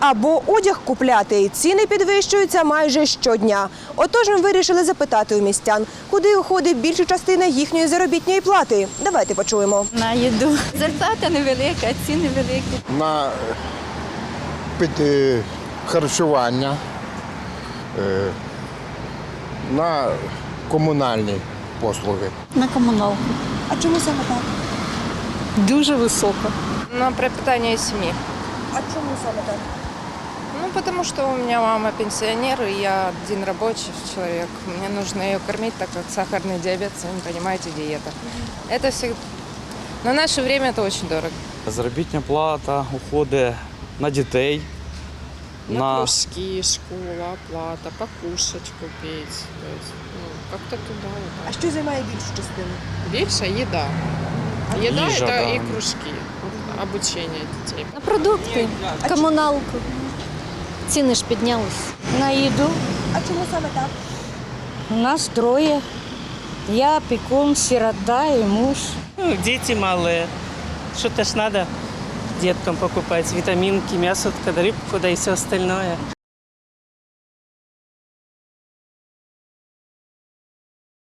або одяг купляти. Ціни підвищуються майже щодня. Отож ми вирішили запитати у містян, куди уходить більша частина їхньої заробітної плати. Давайте почуємо. на їду. Зарплата невелика, ціни великі. на під е, харчування, е, на комунальні послуги. На комуналку. А чому саме так? Дуже висока. На пропитание семьи. А чому саме так? Ну, потому что у меня мама пенсионер, и я один рабочий человек. Мне нужно ее кормить, так как сахарный диабет, сами понимаете, диета. Это все... На наше время это очень дорого. Заробітня плата уходить на дітей, на, на кружки, школа, оплата, покушать купить. То есть, ну, как-то туда. вот А що займає більшу частину? так. Больше еда. Еда Їжа, это да. и кружки, обучение детей. На продукти, комуналку. Ціни ж піднялись. На їду. А чому саме так? У нас трое. Я опекун, сирота и муж. Ну, дети малые. Что-то ж надо деткам покупать. Витаминки, мясо, рыбку, да и все остальное.